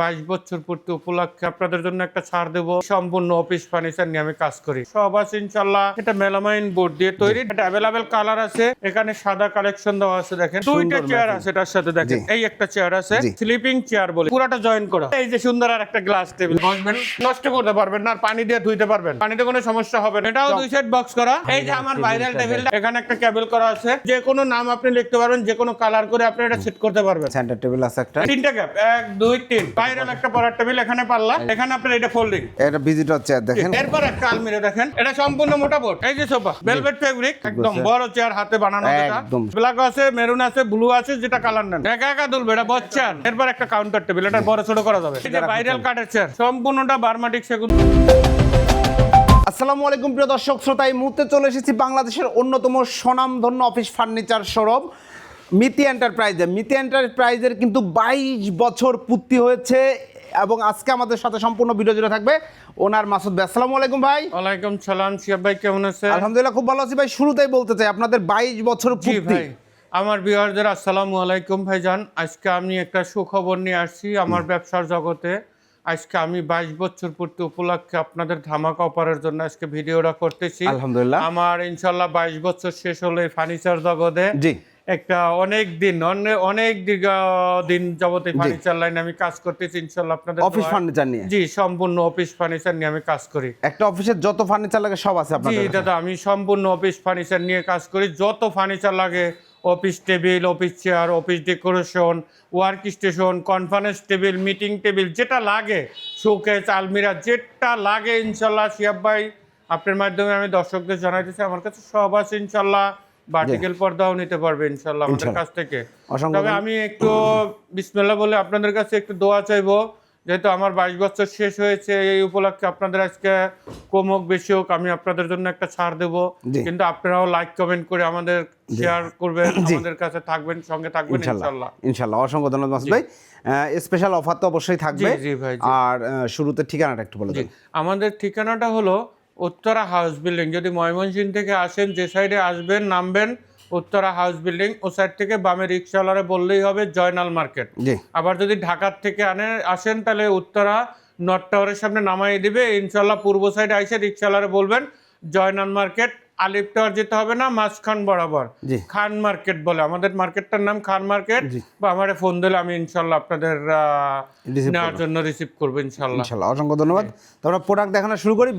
বাইশ বছর পূর্তি উপলক্ষে আপনাদের জন্য একটা ছাড় দেবো। সম্পূর্ণ অফিস ফার্নিচার নিয়ে আমি কাজ করি। সব আছে ইনশাল্লাহ। এটা মেলামাইন বোর্ড দিয়ে তৈরি। এটা অ্যাভেলেবেল কালার আছে। এখানে সাদা কালেকশন দেওয়া আছে দেখেন। দুইটা চেয়ার আছে এটার সাথে দেখেন। এই একটা চেয়ার আছে স্লিপিং চেয়ার বলে। পুরাটা জয়েন করা। এই যে সুন্দর আর একটা গ্লাস টেবিল বসবেন নষ্ট করতে পারবেন না আর পানি দিয়ে ধুইতে পারবেন। পানিতে কোনো সমস্যা হবে না। এটাও দুই সেট বক্স করা। এই যে আমার ভাইরাল টেবিল এখানে একটা কেবল করা আছে। যে কোনো নাম আপনি লিখতে পারবেন যে কোনো কালার করে আপনি এটা সেট করতে পারবেন। সেন্টার টেবিল আছে একটা। তিনটা গ্যাপ এক দুই তিন। ভাইরাল একটা পড়ার টেবিল এখানে এখানে আপনার এটা ফোল্ডিং এটা ভিজিটর চেয়ার দেখেন। এরপর একটা আলমিরা দেখেন। এটা সম্পূর্ণ মোটা বোর্ড এই যে সোফা ভেলভেট ফেব্রিক একদম বড় চেয়ার হাতে বানানো একদম। ব্ল্যাক আছে মেরুন আছে ব্লু আছে যেটা কালার নেন। একা একা দুলবে এটা বচ্চান এরপর একটা কাউন্টার টেবিল এটা বড় ছোট করা যাবে। যে ভাইরাল কাঠের চেয়ার সম্পূর্ণটা বার্মাটিক সেগুন। আসসালামু আলাইকুম প্রিয় দর্শক শ্রোতা এই মুহূর্তে চলে এসেছি বাংলাদেশের অন্যতম স্বনামধন্য অফিস ফার্নিচার শোরুম মিতি এন্টারপ্রাইজে মিতি এন্টারপ্রাইজের কিন্তু বাইশ বছর পূর্তি হয়েছে এবং আজকে আমাদের সাথে সম্পূর্ণ ভিডিও জুড়ে থাকবে ওনার মাসুদ ভাই। আসসালামু আলাইকুম ভাই। ওয়ালাইকুম সালাম শিয়াব ভাই কেমন আছে আলহামদুলিল্লাহ খুব ভালো আছি ভাই। শুরুতেই বলতে চাই আপনাদের বাইশ বছর পূর্তি। আমার বিহারদের আসসালামু আলাইকুম ভাইজান আজকে আমি একটা সুখবর নিয়ে আসছি আমার ব্যবসার জগতে। আজকে আমি বাইশ বছর পূর্তি উপলক্ষে আপনাদের ধামাকা অপারের জন্য আজকে ভিডিওটা করতেছি। আলহামদুলিল্লাহ। আমার ইনশাল্লাহ বাইশ বছর শেষ হলো এই ফার্নিচার জগতে। জি। একটা অনেক দিন অনেক দীর্ঘ- দিন যাবতে ফার্নিচার লাইনে আমি কাজ করতেছি ইনশাল্লাহ আপনাদের অফিস ফার্নিচার নিয়ে। জি সম্পূর্ণ অফিস ফার্নিচার নিয়ে আমি কাজ করি। একটা অফিসের যত ফার্নিচার লাগে সব আছে জি আপনাদের কাছে। দাদা আমি সম্পূর্ণ অফিস ফার্নিচার নিয়ে কাজ করি। যত ফার্নিচার লাগে office table office chair office decoration work station conference table meeting table যেটা লাগে শোকেস আলমিরা যেটা লাগে ইনশাল্লাহ শিয়াব ভাই আপনার মাধ্যমে আমি দর্শকদের জানাইতেছি আমার কাছে সব আছে ইনশাল্লাহ। ভার্টিক্যাল পর্দাও নিতে পারবে ইনশাল্লাহ আমাদের কাছ থেকে। তবে আমি একটু বিসমিল্লাহ বলে আপনাদের কাছে একটু দোয়া চাইব যেহেতু আমার বাইশ বছর শেষ হয়েছে এই উপলক্ষে আপনাদের আজকে কম হোক বেশি হোক আমি আপনাদের জন্য একটা ছাড় দেব। কিন্তু আপনারাও লাইক কমেন্ট করে আমাদের শেয়ার করবেন আমাদের কাছে থাকবেন সঙ্গে থাকবেন ইনশাল্লাহ ইনশাল্লাহ অসংখ্য ধন্যবাদ মাসুদ ভাই। স্পেশাল অফার তো অবশ্যই থাকবে। আর শুরুতে ঠিকানাটা একটু বলে দিন। আমাদের ঠিকানাটা হলো উত্তরা হাউস বিল্ডিং। যদি ময়মনসিং থেকে আসেন যে সাইডে আসবেন নামবেন উত্তরা হাউস বিল্ডিং ও সাইড থেকে বামে রিক্সাওয়ালারে বললেই হবে জয়নাল মার্কেট। আবার যদি ঢাকার থেকে আনে আসেন তাহলে উত্তরা নর্থ টাওয়ারের সামনে নামাই দিবে। ইনশাল্লাহ পূর্ব সাইডে আইসে রিক্সাওয়ালারে বলবেন জয়নাল মার্কেট আলিপ টাওয়ার যেতে হবে না মাঝখান বরাবর। খান মার্কেট বলে। আমাদের মার্কেটটার নাম খান মার্কেট। বা আমারে ফোন দিলে আমি ইনশাল্লাহ আপনাদের নেওয়ার জন্য রিসিভ করব ইনশাল্লাহ। ইনশাল্লাহ। অসংখ্য ধন্যবাদ। তোমরা প্রোডাক্ট দেখানো শুরু করি।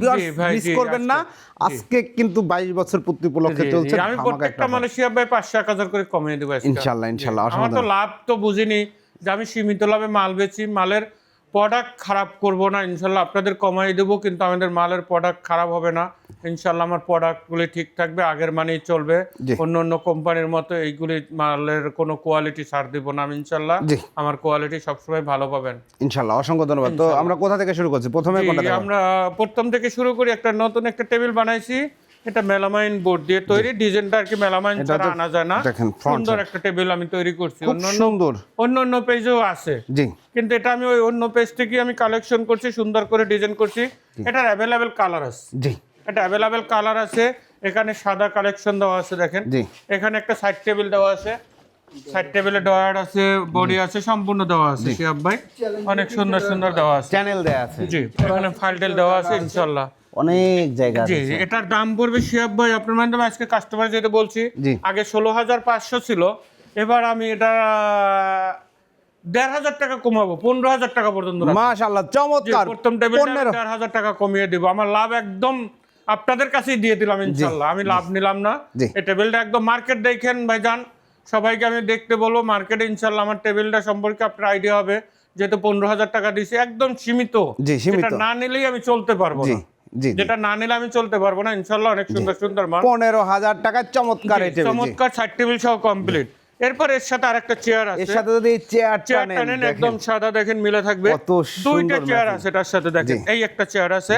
মিস করবেন না। আজকে- কিন্তু বাইশ বছর পূর্তি উপলক্ষে চলছে। আমি প্রত্যেকটা মালয়েশিয়া ভাই পাঁচশো এক হাজার করে কমিয়ে দেবো। ইনশাল্লাহ, ইনশাল্লাহ, আমার তো লাভ তো বুঝিনি যে আমি সীমিত লাভে মাল বেচি মালের প্রোডাক্ট খারাপ করব না ইনশাল্লাহ আপনাদের কমাই দেবো কিন্তু আমাদের মালের প্রোডাক্ট খারাপ হবে না। ইনশাল্লাহ আমার প্রোডাক্টগুলি ঠিক থাকবে আগের মানেই চলবে। অন্য অন্য কোম্পানির মতো এইগুলি মালের কোনো কোয়ালিটি ছাড় দিব না আমি ইনশাল্লাহ। আমার কোয়ালিটি সবসময় ভালো পাবেন। ইনশাল্লাহ অসংখ্য ধন্যবাদ। তো আমরা কোথা থেকে শুরু করছি? প্রথমে? আমরা প্রথম থেকে শুরু করি একটা নতুন একটা টেবিল বানাইছি। এটা মেলামাইন বোর্ড দিয়ে তৈরি। ডিজাইনটা আর কি মেলামাইন ছাড়া আনা যায় না। সুন্দর একটা টেবিল আমি তৈরি করছি। খুব অন্য সুন্দর। অন্য অন্য পেজও আছে। জি। কিন্তু এটা আমি ওই অন্য পেজ থেকে আমি কালেকশন করছি সুন্দর করে ডিজাইন করছি। এটার অ্যাভেলেবেল কালার আছে। জি। এটা অ্যাভেলেবেল কালার আছে। এখানে সাদা কালেকশন দেওয়া আছে দেখেন। জি। এখানে একটা সাইড টেবিল দেওয়া আছে। সাইড টেবিলে ডয়ার আছে বডি আছে সম্পূর্ণ দেওয়া আছে শিয়াব ভাই। অনেক সুন্দর সুন্দর দেওয়া আছে। চ্যানেল দেয়া আছে। জি এখানে ফাইল টেল দেওয়া আছে ইনশাল্লাহ অনেক জায়গা জি এটার দাম পড়বে শিয়াব ভাই আপনার মাধ্যমে আজকে কাস্টমার যেটা বলছি আগে ষোলো হাজার পাঁচশো ছিল এবার আমি এটা দেড় হাজার টাকা কমাবো পনেরো হাজার টাকা পর্যন্ত জি, চমৎকার প্রথম টেবিলটা দেড় হাজার টাকা কমিয়ে দিব আমার লাভ একদম আপনাদের কাছেই দিয়ে দিলাম ইনশাল্লাহ আমি লাভ নিলাম না। এই টেবিলটা একদম মার্কেট দেখেন ভাইজান সবাইকে আমি দেখতে বলব মার্কেটে ইনশাল্লাহ আমার টেবিলটা সম্পর্কে আপনার আইডিয়া হবে যেহেতু পনেরো হাজার টাকা দিছি একদম সীমিত। না নিলেই আমি চলতে পারব না। যেটা না নিলে আমি চলতে পারব না ইনশাল্লাহ অনেক সুন্দর সুন্দর মাল। পনেরো হাজার টাকার চমৎকার। চমৎকার সাইড টেবিল সহ কমপ্লিট এরপর এর সাথে আরেকটা চেয়ার আছে। এর সাথে যদি চেয়ারটা চেয়ারটা নেন একদম সাদা দেখেন মিলে থাকবে। দুইটা চেয়ার আছে তার সাথে দেখেন এই একটা চেয়ার আছে।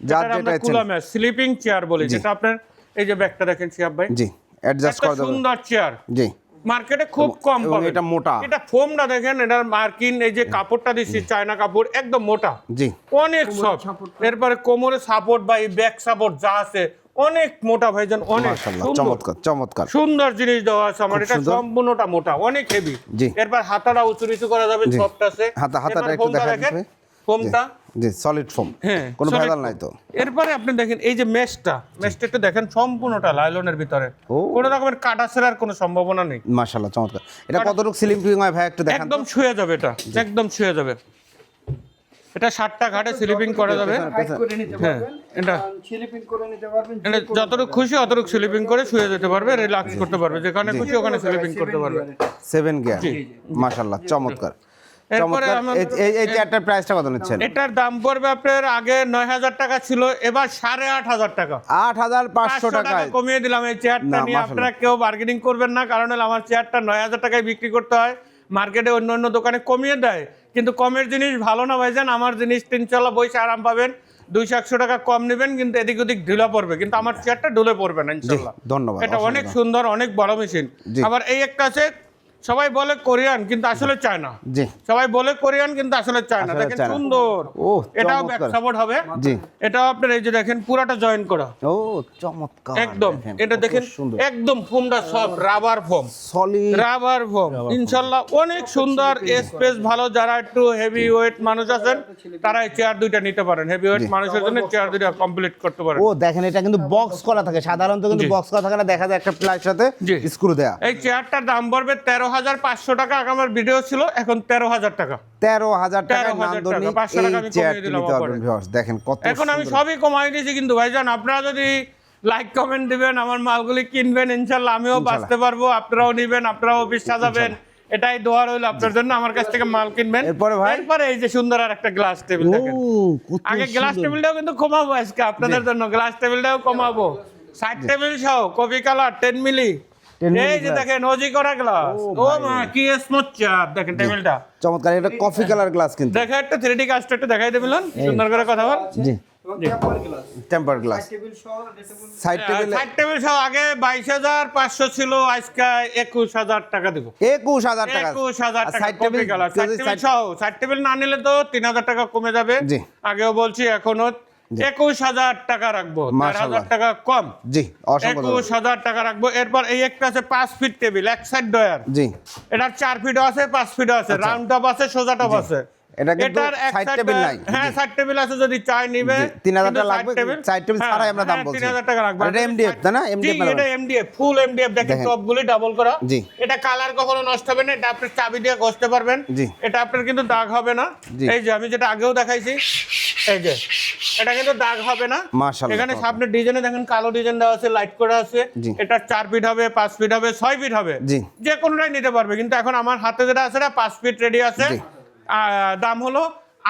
যার যেটা আমরা স্লিপিং চেয়ার বলি যেটা আপনার এই যে ব্যাগটা দেখেন শিয়াব ভাই। জি অ্যাডজাস্ট করে সুন্দর চেয়ার জি। মার্কেটে খুব কম পাবেন। এটা মোটা। এটা ফোমটা দেখেন এটার মার্কিন এই যে কাপড়টা দিচ্ছি চায়না কাপড় একদম মোটা। জি। অনেক সব এরপরে কোমরে সাপোর্ট বা এই ব্যাক সাপোর্ট যা আছে অনেক মোটা ভাইজান অনেক চমৎকার চমৎকার। সুন্দর জিনিস দেওয়া আছে আমার এটা সম্পূর্ণটা মোটা অনেক হেভি জি। এরপর হাতাটা উঁচু নিচু করা যাবে। সফট আছে। হাতা- হাতাটা একটু দেখেন, ফোমটা। জি সলিড ফোম হ্যাঁ কোনো ভেজাল নাই তো। এরপরে আপনি দেখেন এই যে মেশটা মেশটা একটু দেখেন সম্পূর্ণটা লাইলনের ভিতরে। ও। কোনো রকমের কাটা ছেঁড়ার কোনো সম্ভাবনা নেই। মাশাআল্লাহ চমৎকার। এটা কতটুকু সিলিং ফিলিং হয় ভাই একটু দেখান। একদম ছুঁয়ে যাবে এটা একদম ছুঁয়ে যাবে। এটা ষাটটা ঘাটে স্লিপিং করা যাবে। হাইট করে নিতে হ্যাঁ এটা স্লিপিং করে নিতে পারবেন এটা যতটুকু খুশি অতটুকু স্লিপিং করে শুয়ে যেতে পারবে রিল্যাক্স করতে পারবে। যেখানে খুশি ওখানে স্লিপিং করতে পারবে। সেভেন গিয়ার মাশাআল্লাহ চমৎকার। এই- চেয়ারটার প্রাইসটা কত নিচ্ছেন? এটার দাম পড়বে আপনার আগে নয় হাজার টাকা ছিল এবার সাড়ে আট হাজার টাকা। আট হাজার পাঁচশো টাকা কমিয়ে দিলাম এই চেয়ারটা নিয়ে আপনারা কেউ বার্গেনিং করবেন না কারণ হলো আমার চেয়ারটা নয় হাজার টাকায় বিক্রি করতে হয়। মার্কেটে অন্য অন্য দোকানে কমিয়ে দেয়। কিন্তু কমের জিনিস ভালো না ভাইজান আমার জিনিস তিনশালা বইসে আরাম পাবেন। দুইশো একশো টাকা কম নেবেন কিন্তু এদিক ওদিক ঢিলা পড়বে। কিন্তু আমার চেয়ারটা ঢুলে পড়বে না ইনশাল্লাহ। ধন্যবাদ, এটা অনেক সুন্দর অনেক বড় মেশিন আবার এই একটা আছে সবাই বলে কোরিয়ান কিন্তু আসলে চায় না জি। সবাই বলে কোরিয়ান কিন্তু আসলে চায় না দেখেন সুন্দর। ও এটাও। ব্যাক সাপোর্ট হবে। জি। এটাও আপনার এই যে দেখেন পুরাটা জয়েন করা। ও চমৎকার। একদম। এটা দেখেন একদম ফোমটা সব rubber foam solid rubber foam ইনশাল্লাহ অনেক সুন্দর স্পেস ভালো যারা একটু হেভি ওয়েট মানুষ আছেন তারা এই চেয়ার দুইটা নিতে পারেন। হেভি ওয়েট মানুষের জন্য চেয়ার দুইটা কমপ্লিট করতে পারেন। ও দেখেন এটা কিন্তু বক্স করা থাকে। সাধারণত কিন্তু বক্স করা থাকে না দেখা যায় একটা প্লাইয়ের সাথে। স্ক্রু দেয়া। এই চেয়ারটার দাম পড়বে তেরো হাজার পাঁচশো টাকা আমার ভিডিও ছিল এখন তেরো হাজার টাকা। তেরো হাজার টাকায় 13,000 টাকা, নান্দনিক 500 এই টাকা আমি কমিয়ে চেয়ারটি দিলাম নিতে পারবেন অফারে। ভিউয়ার্স দেখেন কত এখন আমি সবই কমাই দিয়েছি কিন্তু ভাইজান আপনারা যদি লাইক কমেন্ট দিবেন আমার মালগুলি কিনবেন ইনশাল্লাহ আমিও বাঁচতে পারব আপনারাও নিবেন আপনারাও অফিস সাজাবেন এটাই দোয়া রইল আপনার জন্য আমার কাছ থেকে মাল কিনবেন। এরপরে ভাই? এরপরে এই যে সুন্দর আর একটা গ্লাস টেবিল দেখেন। আগে গ্লাস। টেবিলটাও কিন্তু কমাবো আজকে আপনাদের জন্য গ্লাস টেবিলটাও কমাবো। সাইড টেবিল সহ কপি কালার টেন মিলি এই যে দেখেন ওজি করা গ্লাস ও মা কি স্মুথ চেয়ার দেখেন টেবিলটা। চমৎকার এটা কফি কালার গ্লাস কিন্তু। দেখে একটা থ্রি ডি একটু দেখাই দেবেন সুন্দর করে কথা বল। জি। টেম্পার গ্লাস টেবিল সহ সাইড টেবিল সাইড টেবিল সহ আগে বাইশ হাজার পাঁচশো ছিল আজকে একুশ হাজার টাকা দেবো। একুশ হাজার টাকা। সাইড টেবিল সাইড টেবিল সহ সাইড টেবিল না নিলে তো তিন হাজার টাকা কমে যাবে। আগেও বলছি এখনও একুশ হাজার টাকা রাখব। চার হাজার টাকা কম। জি একুশ হাজার টাকা রাখব। এরপর এই একটা আছে পাঁচ ফিট টেবিল এক সাইড ডয়ার জি। এটার চার ফিট আছে পাঁচ ফিট আছে। রাউন্ড টপ আছে সোজা টপ আছে। এটা কিন্তু table ডয়ার- নাই। হ্যাঁ সাইড টেবিল আছে যদি চাই নিবে 3000 টাকা লাগবে, table হ্যাঁ, ছাড়াই আমরা দাম হ্যাঁ, বলছি। 3000 টাকা লাগবে। এটা MDF তাই না? জি, এটা MDF ফুল MDF দেখেন। টপগুলি ডাবল করা। জি। এটা কালার কখনো নষ্ট হবে না এটা আপনি চাবি দিয়ে ঘষতে পারবেন। জি। এটা আপনার কিন্তু দাগ হবে না। এই যে আমি যেটা আগেও দেখাইছি এই যে এটা কিন্তু দাগ হবে না। মাশাআল্লাহ, এখানে সামনে ডিজাইনে দেখেন কালো ডিজাইন দেওয়া আছে লাইট করা আছে। এটা চার ফিট হবে পাঁচ ফিট হবে ছয় ফিট হবে। জি। যে কোনোটাই নিতে পারবে। কিন্তু এখন আমার হাতে যেটা আছে এটা পাঁচ ফিট রেডি আছে। দাম হলো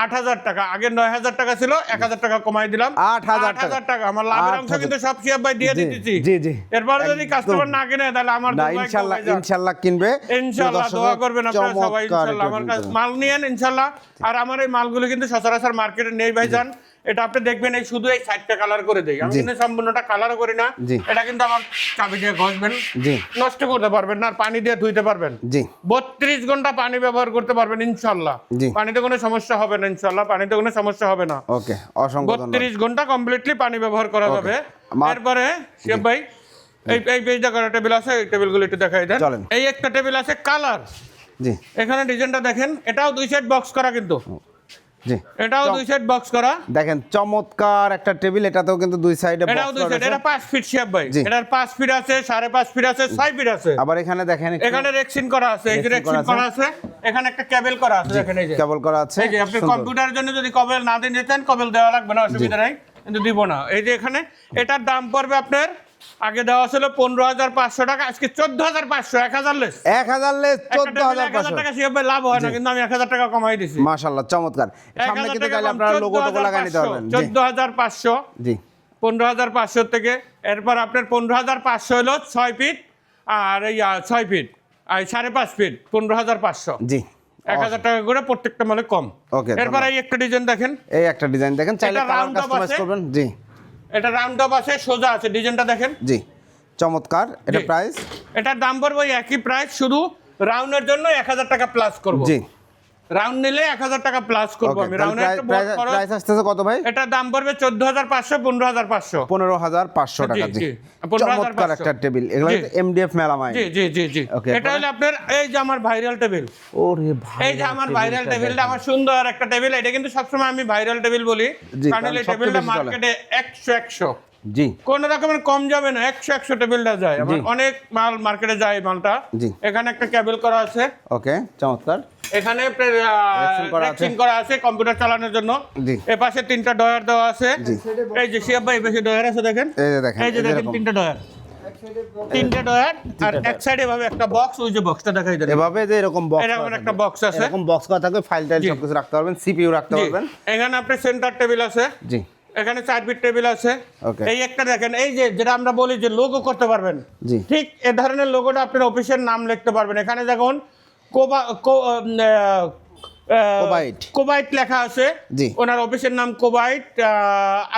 আট হাজার টাকা। আগে নয় হাজার টাকা ছিল এক হাজার টাকা কমাই দিলাম। আট হাজার টাকা। আমার লাভের অংশ কিন্তু সব ভাই দিয়ে দিতেছি। জি, জি। এরপরে যদি কাস্টমার না কিনে তাহলে আমার ইনশাল্লাহ ইনশাল্লাহ কিনবে। ইনশাল্লাহ দোয়া করবেন আপনারা সবাই ইনশাল্লাহ আমার কাছে। মাল নিয়েন ইনশাল্লাহ। আর আমার এই মালগুলো কিন্তু সচরাচর মার্কেটে নেই ভাইজান। এটা আপনি দেখবেন এই শুধু এই সাইডটা কালার করে দেই আমি কিন্তু সম্পূর্ণটা কালারও করি না। এটা কিন্তু আমার চাবি দিয়ে ঘষবেন। জি। নষ্ট করতে পারবেন না আর পানি দিয়ে ধুইতে পারবেন। জি। বত্রিশ ঘণ্টা পানি ব্যবহার করতে পারবেন ইনশাল্লাহ। পানিতে কোনো সমস্যা হবে না ইনশাল্লাহ। পানিতে কোনো সমস্যা হবে না। ওকে অসংখ্য ধন্যবাদ। বত্রিশ ঘণ্টা কমপ্লিটলি পানি ব্যবহার করা যাবে। এরপরে শিব ভাই এই এই পেজটা করা টেবিল আছে এই টেবিলগুলো একটু দেখাই দেন। এই একটা টেবিল আছে কালার। জি। এখানে ডিজাইনটা দেখেন এটাও দুই সাইড বক্স করা কিন্তু। জি। এটাও দুই সাইড বক্স করা। দেখেন চমৎকার একটা টেবিল এটাতেও কিন্তু দুই সাইডে এটাও দুই সাইড এটা পাঁচ ফিট শিব ভাই। এটার পাঁচ ফিট আছে সাড়ে পাঁচ ফিট আছে ছয় ফিট আছে। আবার এখানে দেখেন এখানে রেক্সিন করা আছে এই যে রেক্সিন করা করা আছে। এখানে একটা কেবল করা আছে দেখেন এই যে। কেবল করা আছে এই যে আপনি কম্পিউটারের জন্য যদি কবেল না দিন যেতেন কবেল দেওয়া লাগবে না অসুবিধা নাই কিন্তু দিব না। এই যে এখানে এটার দাম পড়বে আপনার আগে দেওয়া ছিল পনেরো হাজার পাঁচশো টাকা আজকে চোদ্দ হাজার পাঁচশো এক হাজার লেস। এক হাজার লেস চোদ্দ হাজার পাঁচশো। টাকা সেভাবে লাভ হয় না কিন্তু আমি এক হাজার টাকা কমাই দিছি। মাশাল্লাহ চমৎকার। সামনে কিন্তু টাকা আপনারা লোগো টোগো লাগাই নিতে পারবেন। চোদ্দ হাজার পাঁচশো জি। পনেরো হাজার পাঁচশো থেকে এরপর আপনার পনেরো হাজার পাঁচশো হলো ছয় ফিট আর এই ছয় ফিট আর এই সাড়ে পাঁচ ফিট পনেরো হাজার পাঁচশো। জি। এক হাজার টাকা করে প্রত্যেকটা মানে কম। ওকে এরপর। এই একটা ডিজাইন দেখেন। এই একটা ডিজাইন দেখেন চাইলে কালার কাস্টমাইজ করবেন। জি। এটা রাউন্ড অফ আছে সোজা আছে ডিজাইনটা দেখেন। জি চমৎকার এটা। প্রাইস এটার দাম পড়বে ওই একই প্রাইস শুধু রাউন্ডের জন্য এক হাজার টাকা প্লাস করব। জি। রাউন্ড নিলে এক হাজার টাকা প্লাস করব আমি। রাউন্ডে একটা প্রাইস আসতেছে কত ভাই? এটার দাম পড়বে চোদ্দ হাজার পাঁচশো পনেরো হাজার পাঁচশো। পনেরো হাজার পাঁচশো টাকা জি, জি জি। 15,500 চমৎকার একটা টেবিল এগুলো। এমডিএফ মেলামাইন জি জি জি জি। এটা হলো আপনার এই যে আমার ভাইরাল টেবিল ওরে ভাই এই যে আমার ভাইরাল টেবিলটা আমার সুন্দর একটা টেবিল এটা কিন্তু সবসময় আমি ভাইরাল টেবিল বলি। কারণ এই টেবিলটা মার্কেটে একশো একশো। জি। কোন রকমের কম যাবে না একশো একশো টেবিলটা যায়। অনেক মাল মার্কেটে যায় মালটা। এখানে একটা কেবল করা আছে। ওকে চমৎকার। এখানে Rexing করা আছে। রেক্সিং করা আছে কম্পিউটার চালানোর জন্য। জি। এ পাশে তিনটা ডয়ার দেওয়া আছে। এই যে শিয়াব ভাই বেশি ডয়ার আছে দেখেন। এই যে দেখেন তিনটা ডয়ার ডয়ার আর এক সাইডে এভাবে একটা বক্স ওই যে বক্সটা দেখাই দেন। এভাবে যে এরকম বক্স এরকম একটা box আছে। এরকম বক্স করা থাকবে ফাইল টাইল রাখতে পারবেন সিপিইউ রাখতে পারবেন। এখানে আপনার সেন্টার টেবিল আছে। জি। এখানে চার ফিট টেবিল আছে। এই একটা দেখেন এই যে যেটা আমরা বলি যে লোগো করতে পারবেন। ঠিক এ ধরনের লোগোটা আপনার অফিসের নাম লিখতে পারবেন। এখানে দেখুন কোবা কোবাইট। কোবাইট লেখা আছে। জি। ওনার অফিসের নাম কোবাইট।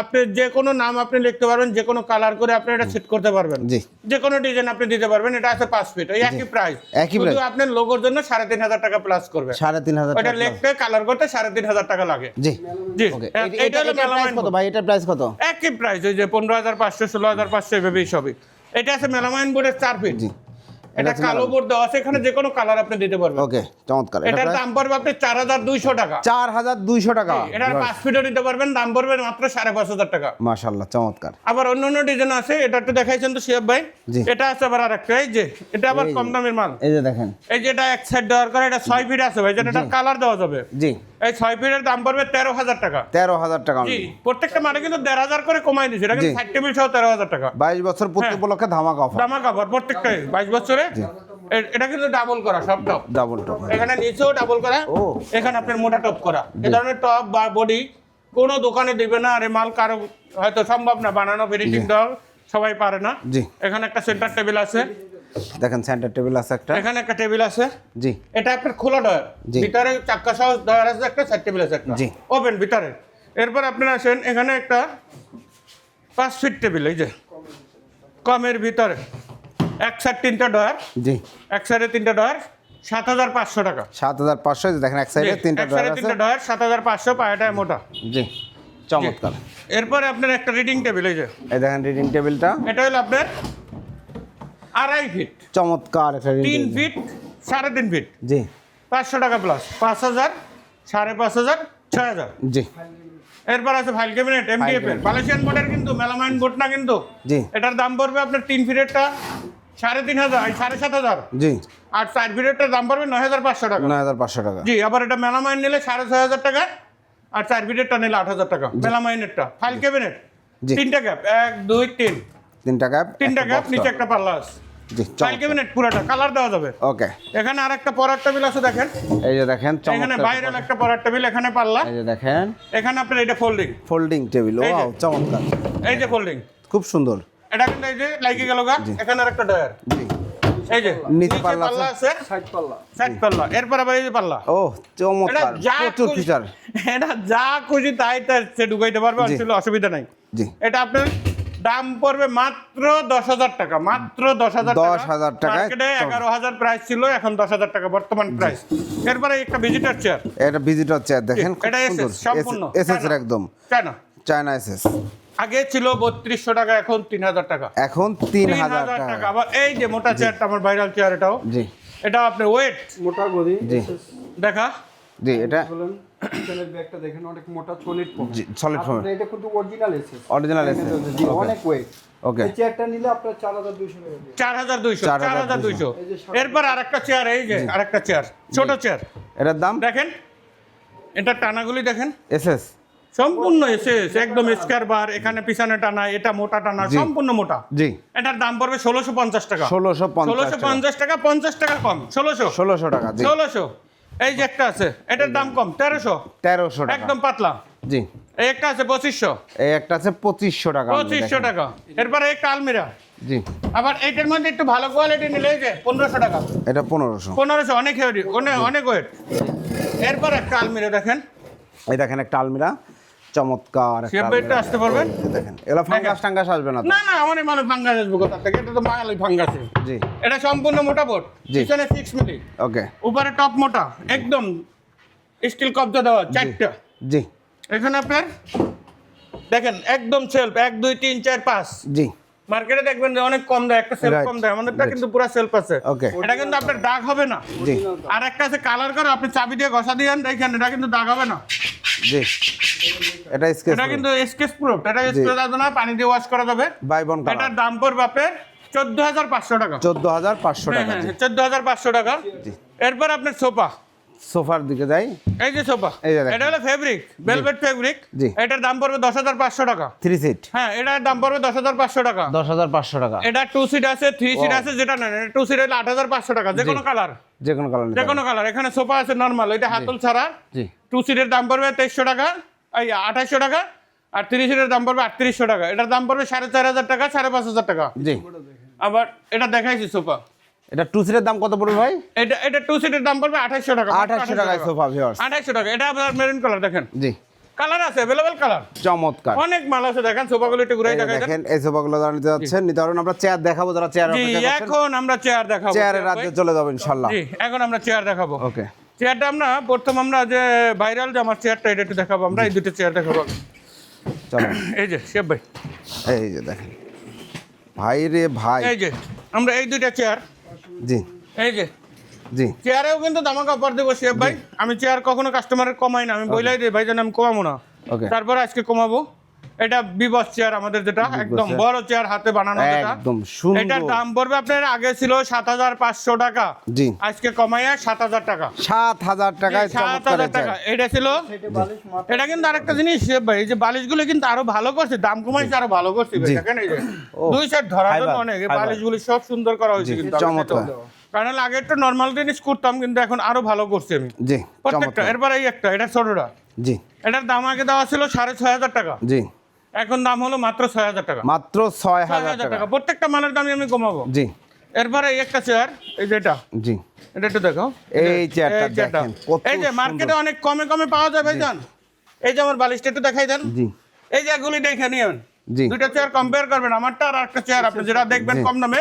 আপনি যে কোনো নাম আপনি লিখতে পারবেন যে কোনো কালার করে আপনি এটা সেট করতে পারবেন। জি। যে কোনো ডিজাইন আপনি দিতে পারবেন এটা আছে পাঁচ ফিট ওই একই প্রাইস একই শুধু আপনার লোগোর জন্য সাড়ে তিন হাজার টাকা প্লাস করবে। সাড়ে তিন হাজার টাকা লিখতে কালার করতে সাড়ে তিন হাজার টাকা লাগে। জি। জি। ওকে এটা হলো মেলামাইন কত ভাই? এটার প্রাইস কত? একই প্রাইস ওই যে পনেরো হাজার পাঁচশো ষোলো হাজার পাঁচশো এভাবেই সবই। এটা আছে মেলামাইন বোর্ডের চার ফিট জি। এটা কালো বোর্ড দেওয়া আছে এখানে যে কোনো কালার আপনি দিতে পারবেন। ওকে চমৎকার। এটার দাম পড়বে আপনি চার হাজার দুইশো টাকা। চার হাজার দুইশো টাকা। এটার পাঁচ ফিটও নিতে পারবেন দাম পড়বে মাত্র সাড়ে পাঁচ হাজার টাকা। মাশাল্লাহ চমৎকার। আবার অন্য অন্য ডিজাইন আছে এটা একটু দেখাইছেন তো শিয়াব ভাই? এটা আছে আবার আরেকটা এই যে এটা আবার কম দামের মাল। এই যে দেখেন। এই যে এটা এক সাইড দেওয়ার করে এটা ছয় ফিট আছে ভাই যেটা এটা কালার দেওয়া যাবে। জি। এই ছয় ফিটের দাম পড়বে তেরো হাজার টাকা। তেরো হাজার টাকা প্রত্যেকটা মানে কিন্তু দেড় হাজার করে কমাই দিচ্ছে এটা কিন্তু। ষাট টেবিল সহ তেরো হাজার টাকা। বাইশ বছর পূর্তি হ্যাঁ। উপলক্ষে ধামাকা অফার জামা কাপড় প্রত্যেকটাই। বাইশ বছরে এটা কিন্তু ডাবল করা সব টপ ডাবল টপ এখানে নিচেও ডাবল করা ও। এখানে আপনার মোটা টপ করা। এ ধরনের টপ বা বডি কোনো দোকানে দিবে না আর মাল কারও হয়তো সম্ভব না। বানানো ফিনিশিং দেওয়া সবাই পারে না। এখানে একটা সেন্টার টেবিল আছে। দেখেন সেন্টার টেবিল আছে একটা। এখানে একটা টেবিল আছে। জি। এটা আপনার খোলা ডয়ার জি। ভিতরে চাক্কা সহ ডয়ার আছে একটা সাইড টেবিল আছে একটা। জি। ওপেন ভিতরে। এরপর আপনারা আসেন এখানে একটা পাঁচ ফিট টেবিল এই যে। কমের ভিতরে। এক সাইড তিনটা ডয়ার জি। এক সাইডে তিনটা ডয়ার সাত হাজার পাঁচশো টাকা। সাত হাজার পাঁচশো দেখেন এক সাইডে তিনটা ডয়ার তিনটা ডয়ার সাত হাজার পাঁচশো পায়াটায় মোটা। জি চমৎকার। এরপরে আপনার একটা রিডিং টেবিল এই যে। এই দেখেন রিডিং টেবিলটা এটা হলো আপনার আড়াই ফিট চমৎকার তিন ফিট সাড়ে তিন ফিট জি। পাঁচশো টাকা প্লাস পাঁচ হাজার সাড়ে পাঁচ হাজার ছয় হাজার। জি। এরপর আছে ফাইল ক্যাবিনেট এমডিএফ এর মালয়েশিয়ান বোর্ডের কিন্তু মেলামাইন বোর্ড না কিন্তু। জি। এটার দাম পড়বে আপনার তিন ফিটেরটা সাড়ে তিন হাজার সাড়ে সাত হাজার। জি। আর চার ফিটেরটার দাম পড়বে নয় হাজার পাঁচশো টাকা। নয় হাজার পাঁচশো টাকা। জি আবার এটা মেলামাইন নিলে সাড়ে ছয় হাজার টাকা আর চার ফিটেরটা নিলে আট হাজার টাকা। মেলামাইনেরটা ফাইল ক্যাবিনেট জি। তিনটা গ্যাপ এক দুই তিন। তিনটা ক্যাপ তিনটা গ্যাপ নিচে একটা পাল্লা আছে। ক্যাবিনেট পুরোটা কালার দেওয়া যাবে। ওকে এখানে আর একটা পরার টেবিল আছে দেখেন। এই যে দেখেন এখানে বাইরের একটা পরার টেবিল এখানে পাল্লা। এই যে দেখেন। এখানে আপনার এটা ফোল্ডিং ফোল্ডিং টেবিল এই যে। ওয়াও চমৎকার। এই যে ফোল্ডিং খুব সুন্দর। এটা কিন্তু এই যে লাইকে গেল গা এখানে আর একটা ডয়ার জি। এই যে নিচে পাল্লা আছে। সাইড পাল্লা। সাইড পাল্লা এরপর আবার এই যে পাল্লা। ও এটা চমৎকার যা প্রচুর খুশি- ফিচার এটা যা খুশি তাই তার সে ঢুকাইতে পারবে। অসুবিধা নাই। জি। এটা আপনার দাম পড়বে মাত্র দশ হাজার টাকা মাত্র দশ হাজার 10,000 টাকায় মার্কেটে এগারো হাজার প্রাইস ছিল এখন দশ হাজার টাকা বর্তমান প্রাইস এরপরে একটা ভিজিটার চেয়ার এটা ভিজিটর চেয়ার দেখেন এটা সুন্দর। SS সম্পূর্ণ। এসএস এর চায়না। একদম কেন চায়না এসএস আগে ছিল বত্রিশশো টাকা এখন তিন হাজার টাকা। এখন তিন হাজার হাজার টাকা। টাকা। আবার এই যে মোটা চেয়ারটা আমার ভাইরাল চেয়ার এটাও। জি। এটা আপনার ওয়েট মোটা গদি জি। দেখা। জি এটা বলেন ব্যাগটা দেখেন অনেক মোটা সলিড ফোম সলিড ফর্ম এটা কিন্তু অরিজিনাল এসেস অরিজিনাল এসএস জি অনেক ওয়েট ওকে চেয়ারটা নিলে আপনার চার হাজার দুইশো টাকা দিয়ে। চার হাজার দুইশো চার হাজার দুইশো। 4,200 এই যে সামনে- এরপর আরেকটা চেয়ার এই যে আরেকটা চেয়ার ছোট চেয়ার এটার দাম? দেখেন এটা টানাগুলি দেখেন। এসএস সম্পূর্ণ এসেস একদম স্কোয়ার বার এখানে পিছনে টানা এটা মোটা টানা সম্পূর্ণ মোটা। জি। এটার দাম পড়বে ষোলোশো পঞ্চাশ টাকা। ষোলোশো ষোলোশো পঞ্চাশ টাকা পঞ্চাশ টাকা কম ষোলোশো। ষোলোশো টাকা ষোলোশো। এই যে একটা আছে এটার দাম কম তেরোশো? তেরোশো টাকা। একদম পাতলা। জি। এই একটা আছে পঁচিশশো। এই একটা আছে পঁচিশশো টাকা পঁচিশশো। টাকা। এরপরে একটা আলমিরা। জি। আবার এইটার মধ্যে একটু ভালো কোয়ালিটি নিলে এই যে পনেরোশো টাকা। এটা পনেরোশো। পনেরোশো অনেক হেভি অনেক অনেক ওয়েট এরপর একটা আলমিরা দেখেন। এই দেখেন একটা আলমিরা। চমৎকার একটা। আসতে পারবেন এই দেখেন এগুলো ফাঙ্গাস টাঙ্গাস আসবে না না না আমার এই মানুষ ফাঙ্গাস আসবে কোথা থেকে? এটা তো মায়ালি ফাঙ্গাস। জি। এটা সম্পূর্ণ মোটা বোর্ড পিছনে সিক্স মিলি ওকে। উপরে টপ মোটা একদম স্টিল কবজা দেওয়া চারটা। জি। এখানে আপনার দেখেন একদম সেলফ এক দুই তিন চার পাঁচ। জি। মার্কেটে দেখবেন যে অনেক কম দেয় একটা সেলফ কম দেয়। আমাদেরটা কিন্তু পুরো সেলফ আছে. এটা কিন্তু আপনার দাগ হবে না। আর একটা আছে কালার করে আপনি চাবি দিয়ে ঘষা দিয়েন দেখেন এটা কিন্তু দাগ হবে না। জি। এটা স্কেচ এটা কিন্তু স্কেচ প্রুফ এটা স্কেচ আছে না পানি দিয়ে ওয়াশ করা যাবে। বাইবন এটার কালার দাম পড়বে আপনার চোদ্দ হাজার পাঁচশো টাকা। চোদ্দ হাজার পাঁচশো হ্যাঁ টাকা হ্যাঁ জি। চোদ্দ হাজার পাঁচশো টাকা। এরপর আপনার সোফা। সোফার দিকে যাই। এই যে সোফা এটা হলো ফেব্রিক ভেলভেট ফেব্রিক জি। এটার দাম পড়বে দশ হাজার পাঁচশো টাকা। থ্রি সিট হ্যাঁ এটার দাম পড়বে দশ হাজার পাঁচশো টাকা। দশ হাজার পাঁচশো টাকা। এটা টু সিট আছে থ্রি সিট আছে যেটা নেন টু সিট হলে আট হাজার পাঁচশো টাকা যে কোনো কালার যে কোনো কালার যে কোনো কালার এখানে সোফা আছে নর্মাল এটা হাতল ছাড়া। জি। টু সিটের দাম পড়বে তেইশশো টাকা এই আঠাইশশো টাকা আর থ্রি সিটের দাম পড়বে আটত্রিশশো টাকা। এটার দাম পড়বে সাড়ে চার হাজার টাকা সাড়ে পাঁচ হাজার টাকা। জি। আবার এটা দেখাইছি সোফা। এটা টু সিটের দাম কত পড়বে ভাই? এটা এটা টু সিটের দাম পড়বে আঠাইশশো টাকা। আঠাশশো টাকায় সোফা ভিওর্স আঠাইশশো টাকা। এটা আপনার মেরুন কালার দেখেন। জি। কালার আছে অ্যাভেলেবেল কালার চমৎকার। অনেক মাল আছে দেখেন সোফাগুলো একটু দেখাই দেন। দেখেন এই সোফাগুলো যারা নিতে যাচ্ছেন। নিতে পারবেন আমরা চেয়ার দেখাবো যারা চেয়ার জি এখন আমরা চেয়ার দেখাবো। চেয়ারের রাজ্যে চলে যাব ইনশাল্লাহ। জি এখন আমরা চেয়ার দেখাবো। ওকে চেয়ারটা আমরা প্রথম আমরা যে ভাইরাল যে আমার চেয়ারটা এটা একটু দেখাবো আমরা। এই দুটো চেয়ার দেখাবো। চলো। এই যে শেফ ভাই। এই যে দেখেন। ভাই রে ভাই। এই যে আমরা এই দুইটা চেয়ার জি। এই যে। জি। চেয়ারেও কিন্তু দামাকা অফার দেবো শেফ ভাই। আমি চেয়ার কখনো কাস্টমারের কমাই না আমি বইলাই দিই ভাই যেন আমি কমাবো না। ওকে তারপরে আজকে কমাবো। এটা বিবস চেয়ার আমাদের যেটা একদম বড় চেয়ার হাতে বানানো যেটা। একদম সুন্দর। এটার দাম পড়বে আপনার আগে ছিল সাত হাজার পাঁচশো টাকা। জি। আজকে টাকা। টাকায় টাকা। এটা ছিল এটা কিন্তু আরেকটা জিনিস ভাই এই যে বালিশগুলো কিন্তু আরও ভালো করছে দাম কমাইছে আরও ভালো করছে দেখেন এই যে দুই সেট ধরার জন্য অনেক। বালিশগুলি সব সুন্দর করা হয়েছে কিন্তু চমৎকার। কারণ আগে একটু নর্মাল জিনিস করতাম কিন্তু এখন আরও ভালো করছি আমি। জি প্রত্যেকটা এরপর এই একটা এটা ছোটটা। জি। এটার দাম আগে দেওয়া ছিল সাড়ে ছয় হাজার টাকা। জি। এখন দাম হলো মাত্র ছয় হাজার টাকা। মাত্র ছয় হাজার টাকা। প্রত্যেকটা মালের দামই আমি কমাবো। জি। এরপরে এই একটা চেয়ার এই যেটা। জি। এটা একটু দেখো। এই চেয়ারটা দেখেন এই যে মার্কেটে অনেক কমে কমে পাওয়া যায় ভাইজান। এই যে আমার বালিশটা একটু দেখাই দেন। জি। এই যে এগুলি দেখে নিন জি। দুইটা চেয়ার কম্পেয়ার করবেন। আমারটা আর একটা চেয়ার আপনি যেটা দেখবেন কম দামে।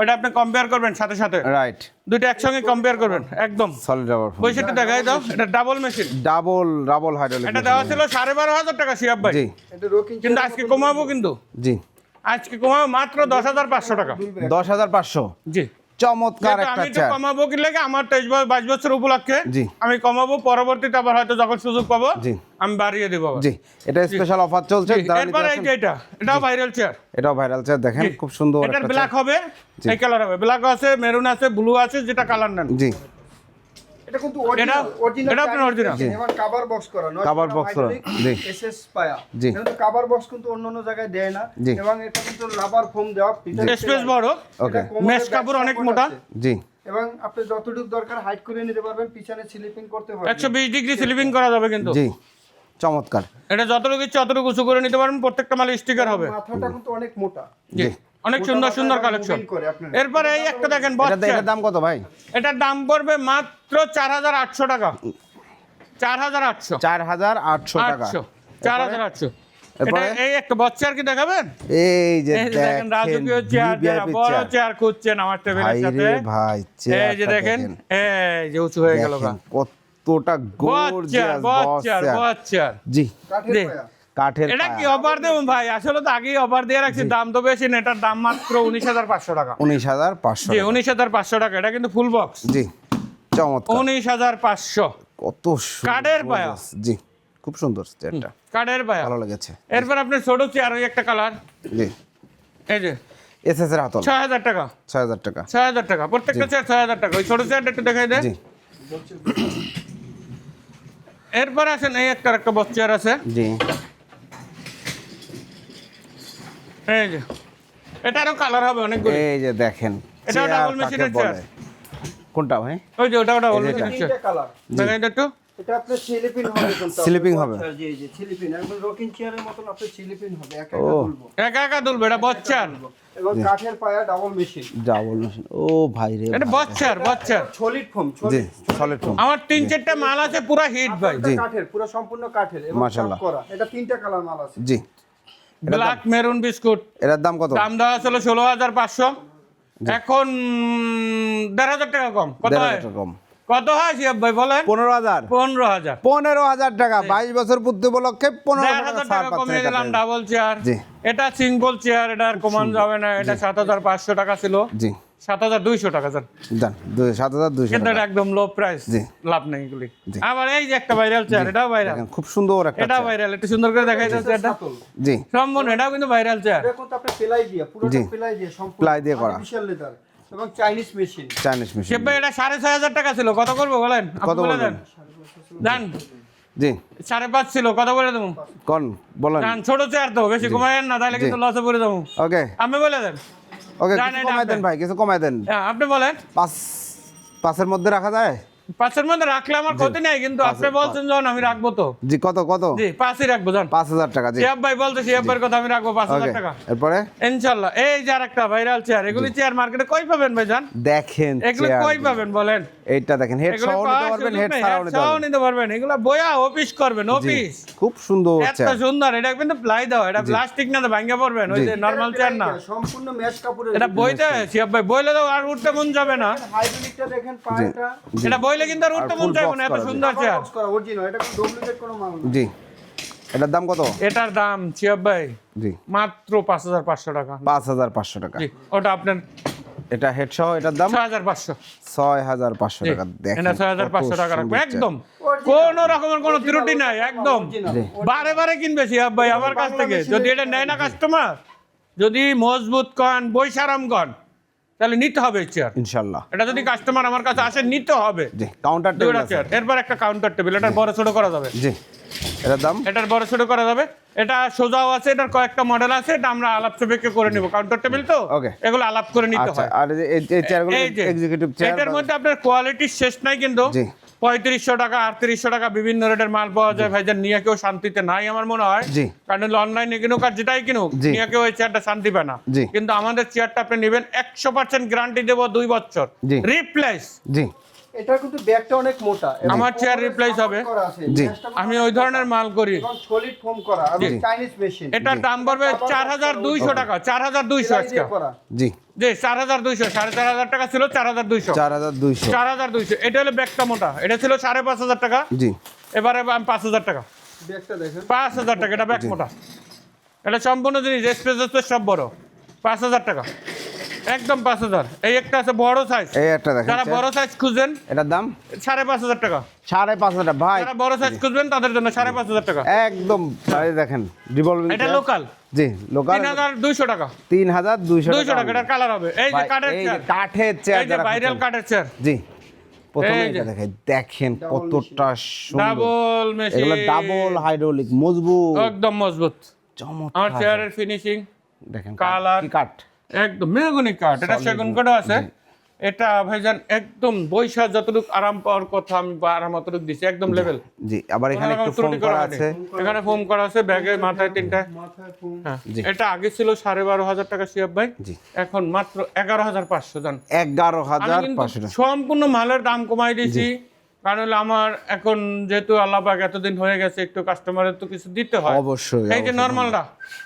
ওটা আপনি কম্পেয়ার করবেন সাথে সাথে। রাইট দুইটা একসঙ্গে কম্পেয়ার করবেন একদম। সলিড রাবার বৈশিষ্ট্য দেখাই দাও এটা ডাবল মেশিন ডাবল রাবল হাইড্রোলিক এটা দেওয়া ছিল সাড়ে বারো হাজার টাকা সিরাপ ভাই। জি। এটা রকিং কিন্তু আজকে কমাবো কিন্তু। জি। আজকে কমাবো মাত্র দশ হাজার পাঁচশো টাকা। দশ হাজার পাঁচশো। জি। চমৎকার একটা আমি চেয়ার কমাবো কি লাগে? আমার তেইশ বছর বাইশ বছর উপলক্ষে। আমি কমাবো পরবর্তীতে আবার হয়তো যখন সুযোগ পাবো জি। আমি বাড়িয়ে দেব জি এটা স্পেশাল অফার চলছে এরপরে এই যে এটা এটাও ভাইরাল চেয়ার এটাও ভাইরাল চেয়ার দেখেন খুব সুন্দর এটা ব্ল্যাক হবে এই কালার হবে। ব্ল্যাক আছে মেরুন আছে ব্লু আছে যেটা কালার নেন। জি। এটা কিন্তু অরিজিনাল এটা আপনার original। জি। কভার বক্স করা নয় Cover box করা, জি। এসএস পায়া। জি। কিন্তু কভার বক্স কিন্তু অন্য অন্য জায়গায় দেয় না। জি। এবং এটা কিন্তু রাবার ফোম দেওয়া। স্পেস বড়। ওকে মেশ কাপড় অনেক মোটা। জি। এবং আপনি যতটুকু দরকার হাইট করে নিতে পারবেন পিছনে স্লিপিং করতে পারবেন একশো বিশ ডিগ্রি স্লিপিং করা যাবে কিন্তু। জি। চমৎকার। এটা যতটুকু ইচ্ছে অতটুকু উঁচু করে নিতে পারবেন প্রত্যেকটা মালে স্টিকার হবে। মাথাটা কিন্তু অনেক মোটা। জি। অনেক সুন্দর সুন্দর কালেকশন moving করে আপনার। এরপরে এই একটা দেখেন এটা এটার দাম কত ভাই? এটার দাম পড়বে মাত্র চার হাজার আটশো টাকা। চার হাজার আটশো। চার হাজার আটশো টাকা। চার হাজার আটশো। এই একটা বচ্চা আর কি দেখাবেন? এই যে দেখেন রাজকীয় চেয়ার যারা বড় চেয়ার। খুঁজছেন আমার টেবিলের ভাই সাথে। ভাই এই যে দেখেন এই যে উঁচু হয়ে গেল কতটা বচ্চার গর্জিয়াস বচ্চার বচ্চার জি। কাঠের। এটা কি অফার দেবো ভাই? আসলে তো আগেই অফার দিয়ে রাখছি। দাম তো বেশি না এটার দাম মাত্র উনিশ হাজার পাঁচশো টাকা। উনিশ হাজার পাঁচশো জি উনিশ হাজার পাঁচশো টাকা। এটা কিন্তু ফুল বক্স জি চমৎকার। উনিশ হাজার পাঁচশো। কত কাঠের পায়া। জি খুব সুন্দর চেয়ারটা কাঠের পায়া। ভালো লেগেছে। এরপর আপনার ছোট চেয়ার ওই একটা কালার জি। এই যে। এস এস এর হাতল। ছয় হাজার টাকা। ছয় হাজার টাকা। ছয় হাজার টাকা। প্রত্যেকটা চেয়ার ছয় হাজার টাকা। ওই ছোট চেয়ারটা একটু দেখাই দেয় জি। এরপর আসেন এই একটা একটা বস চেয়ার আছে। জি। এই যে এটারও কালার হবে অনেকগুলো। এই যে দেখেন এটাও চেয়ার double কাকে machine এর বলে। চেয়ার। কোনটা ভাই? ওই যে ওটা। তিনটা কালার দেখাই দে একটু। এটা আপনার স্লিপিং হবে কিন্তু Sleeping হবে। জি জি স্লিপিং একদম রকিং চেয়ারের মতন আপনার স্লিপিং হবে। একা একা তুলবো। একা একা তুলবে এটা বস এবং কাঠের পায়া ডাবল মেশিন বলুন ও ভাই রে এটা বস চেয়ার সলিড ফোম জি সলিড সলিড ফোম আমার তিন চারটা মাল আছে পুরা হিট ভাই। কাঠের পুরো সম্পূর্ণ কাঠের এবং মাশাআল্লাহ। করা। এটা তিনটা কালার মাল আছে। জি। Black maroon biscuit. এটার দাম কত? দাম দেওয়া ছিল ষোলো হাজার পাঁচশো। এখন দেড় হাজার টাকা কম। কত হয়? কম। কত হয় শিয়াব ভাই বলেন? পনেরো হাজার। পনেরো হাজার। পনেরো হাজার টাকা। বাইশ বছর পূর্তি উপলক্ষে পনেরো হাজার টাকা কমিয়ে দিলাম ডাবল চেয়ার জি। এটা সিঙ্গল চেয়ার এটা আর কমান যাবে না এটা সাত হাজার পাঁচশো টাকা ছিল। জি। সাত হাজার দুইশো টাকা যান দেন দুই- সাত হাজার দুইশো কিন্তু টাকা। একদম লো প্রাইস জি। লাভ নেই এগুলি। আবার এই যে একটা ভাইরাল চেয়ার এটাও ভাইরাল খুব সুন্দর একটা এটা ভাইরাল একটু সুন্দর করে দেখাই যাচ্ছে এটা। জি। সম্পূর্ণ এটাও কিন্তু ভাইরাল চেয়ার দিয়ে পুরোটা জি। দিয়ে সম্পূর্ণ প্লাই দিয়ে করা। আর্টিফিশিয়াল লেদার এবং চাইনিজ মেশিন চাইনিজ মেশিন ভাই এটা সাড়ে ছয় হাজার টাকা ছিল কত করব বলেন? কত জি। সাড়ে পাঁচ ছিল কত করে দেবো? কোন? বলেন। দেন ছোট চেয়ার তো বেশি কমায়েন না তাহলে কিন্তু লসে পড়ে দেবো ওকে আপনি বলে দেন। ওকে কমাই দেন ভাই কিছু কমাই দেন। হ্যাঁ আপনি বলেন। পাঁচ পাঁচের মধ্যে রাখা যায়? পাঁচের মধ্যে রাখলে আমার ক্ষতি নাই কিন্তু আপনি বলছেন যখন আমি রাখব তো। জি কত কত? জি পাঁচই রাখব জান। পাঁচ হাজার টাকা জি। ভাই বলতে শিয়াব ভাইয়ের কথা আমি রাখব পাঁচ হাজার টাকা। এরপরে? ইনশাল্লাহ এই যে একটা ভাইরাল চেয়ার এগুলি চেয়ার মার্কেটে কই পাবেন ভাই জান? দেখেন এগুলো কই পাবেন বলেন? এইটা দেখেন হেড সহ নিতে পারবেন হেড ছাড়াও নিতে পারবেন। নিতে পারবেন এগুলো বয়া অফিস করবেন অফিস খুব সুন্দর এত সুন্দর এটা কিন্তু প্লাই দাও এটা প্লাস্টিক না ভাঙ্গা পড়বেন ওই যে নরমাল চেয়ার না। সম্পূর্ণ কাপড়ের এটা বইতে শিয়াব ভাই বইলে তো আর উঠতে মন যাবে না। হাইড্রোলিকটা দেখেন পায়টা এটা বইলে কিন্তু আর উঠতে মন box না এত সুন্দর চেয়ার বক্স করা অরিজিনাল এটা ডুপ্লিকেট কোনো মাল জি। এটার দাম কত? এটার দাম শিয়াব ভাই জি। মাত্র পাঁচ হাজার পাঁচশো টাকা। পাঁচ হাজার পাঁচশো টাকা। জি ওটা আপনার এটা হেড সহ এটার দাম? ছয় হাজার পাঁচশো। ছয় হাজার পাঁচশো টাকা। দেখেন ছয় হাজার পাঁচশো টাকা রাখব। একদম. কোন রকমের কোনো ত্রুটি নাই একদম। বারে বারে কিনবে শিহাব ভাই আমার কাছ থেকে। যদি এটা নেয় না কাস্টমার যদি মজবুত কন বৈশারাম কন তাহলে নিতে হবে চেয়ার ইনশাল্লাহ এটা যদি কাস্টমার আমার কাছে আসে নিতে হবে। জি কাউন্টার টেবিল আছে। চেয়ার এরপর একটা কাউন্টার টেবিল এটা বড় ছোট করা যাবে। জি এটার দাম? এটার বড় ছোট করা যাবে। এটা সোজাও আছে এটার কয়েকটা মডেল আছে এটা আমরা আলাপ সাপেক্ষে করে নিব। কাউন্টার টেবিল তো? ওকে। এগুলো আলাপ করে নিতে আচ্ছা হয়। আর এই চেয়ারগুলো এক্সিকিউটিভ চেয়ার এটার মধ্যে আপনার কোয়ালিটির শেষ নাই কিন্তু। জি। পঁয়ত্রিশশো টাকা আটত্রিশশো টাকা বিভিন্ন রেটের মাল পাওয়া যায়। ভাইজান নিয়ে কেউ শান্তিতে নাই আমার মনে হয়। জি। কারণ অনলাইনে কিনুক আর যেটাই কিনুক। নিয়ে কেউ ওই চেয়ারটা শান্তি পায় না। কিন্তু আমাদের চেয়ারটা আপনি নেবেন একশো পার্সেন্ট গ্যারান্টি দেবো দুই বছর। রিপ্লেস জি। এটা কিন্তু ব্যাগটা অনেক মোটা আমার চেয়ার support হবে। জি। আমি ওই ধরনের মাল করি। সলিড ফোম করা। জি। চাইনিজ মেশিন এটার দাম পড়বে চার হাজার দুইশো টাকা চার হাজার দুইশো আজকে। করা। জি। জি চার হাজার দুইশো সাড়ে চার হাজার টাকা ছিল চার হাজার দুইশো। চার হাজার দুইশো। চার হাজার দুইশো। এটা হলো ব্যাগটা মোটা। এটা ছিল সাড়ে পাঁচ হাজার টাকা। জি। এবারে আমি পাঁচ হাজার টাকা। ব্যাগটা দেখেন। পাঁচ হাজার টাকা এটা ব্যাগ মোটা। এটা সম্পূর্ণ জিনিস স্পেস স্পেস সব বড়। পাঁচ হাজার টাকা। একদম পাঁচ হাজার। এই একটা আছে বড় সাইজ এই একটা দেখেন যারা বড় সাইজ খুঁজেন এটার দাম? সাড়ে পাঁচ হাজার টাকা। সাড়ে পাঁচ হাজার ভাই। যারা বড় সাইজ খুঁজবেন তাদের জন্য সাড়ে পাঁচ হাজার টাকা। একদম ভাই দেখেন রিভলভিং এটা লোকাল জি লোকাল তিন হাজার দুইশো টাকা। তিন হাজার দুইশো দুইশো টাকা। এটার কালার হবে। এই যে কাঠের এই যে চেয়ার কাঠের চেয়ার এই যে ভাইরাল। কাঠের চেয়ার জি প্রথমে এটা দেখেন দেখেন কতটা সুন্দর। ডাবল এগুলো ডাবল হাইড্রোলিক মজবুত। একদম মজবুত। আমার চেয়ারের ফিনিশিং দেখেন কালার। কি কাঠ একদম মেহগুনি কাঠ এটা সেগুন কাঠও আছে? এটা ভাইজান একদম যতটুকু আরাম পাওয়ার কথা আমি বা আরাম অতটুকু দিছি একদম লেভেল জি। আবার এখানে একটু ফোন করা আছে। এখানে ফোম করা আছে ব্যাগে মাথায় তিনটা। মাথায় ফোম হ্যাঁ। জি। এটা আগে ছিল সাড়ে বারো হাজার টাকা শিয়াব ভাই জি। এখন মাত্র এগারো হাজার পাঁচশো জান। এগারো হাজার পাঁচশো সম্পূর্ণ মালের দাম কমাই দিয়েছি। কারণ হলো আমার এখন যেহেতু আল্লাহ পাক এতদিন হয়ে গেছে একটু কাস্টমারের তো কিছু দিতে হয়। অবশ্যই এই যে নর্মালটা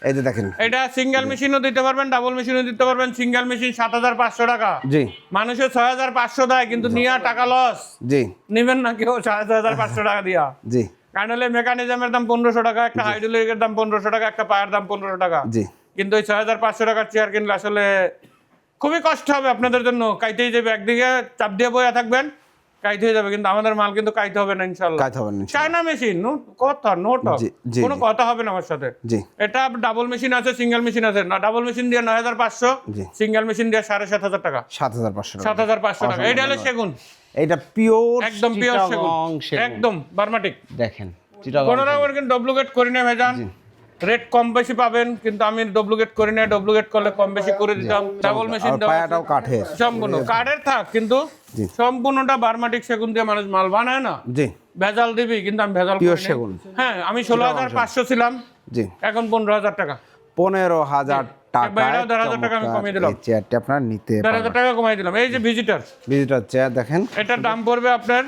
এই যে দেখেন। এটা সিঙ্গেল মেশিনও দিতে পারবেন ডাবল মেশিনও দিতে পারবেন। সিঙ্গেল মেশিন সাত হাজার পাঁচশো টাকা। জি। মানুষের ছয় হাজার পাঁচশো দেয় কিন্তু নিয়ে টাকা লস জি। নেবেন না কেউ ছয় হাজার পাঁচশো টাকা দিয়া। জি। কারণ হলে মেকানিজমের দাম পনেরোশো টাকা একটা হাইড্রোলিকের দাম পনেরোশো টাকা একটা পায়ের দাম পনেরোশো টাকা। জি। কিন্তু ওই ছয় হাজার পাঁচশো টাকার চেয়ার কিনলে আসলে খুবই কষ্ট হবে আপনাদের জন্য। কাইতেই যাবে একদিকে চাপ দিয়ে বয়ে থাকবেন। কাইতে হয়ে যাবে কিন্তু আমাদের মাল কিন্তু কাইতে হবে না ইনশাল্লাহ কাজ হবে না চায়না মেশিন কথা নো টক। কোনো কথা হবে না আমার সাথে। জি। এটা ডাবল মেশিন আছে সিঙ্গেল মেশিন আছে। না ডাবল মেশিন দিয়ে নয় হাজার পাঁচশো সিঙ্গেল মেশিন দিয়ে সাড়ে সাত হাজার টাকা। সাত হাজার পাঁচশো সাত হাজার পাঁচশো টাকা। এটা হলো সেগুন। এটা পিওর একদম পিওর সেগুন। একদম বার্মাটিক। দেখেন কোনো রকমের কিন্তু ডুপ্লিকেট করি না ভেজান রেট কম বেশি পাবেন কিন্তু আমি ডুপ্লিকেট করি না ডুপ্লিকেট করলে কম বেশি করে দিতাম। ডাবল মেশিন পায়াটাও কাঠের। সম্পূর্ণ। কাঠের থাক কিন্তু সম্পূর্ণটা বার্মাটিক সেগুন দিয়ে মানুষ মাল বানায় না। জি। ভেজাল দিবি কিন্তু আমি ভেজাল না। সেগুন। হ্যাঁ আমি ষোলো হাজার পাঁচশো ছিলাম। জি। এখন পনেরো হাজার টাকা। পনেরো হাজার টাকা বাইরেও দেড় হাজার টাকা আমি কমিয়ে দিলাম। এই চেয়ারটি আপনার নিতে দেড় হাজার টাকা কমাই দিলাম। এই যে ভিজিটার ভিজিটার চেয়ার দেখেন। এটার দাম পড়বে আপনার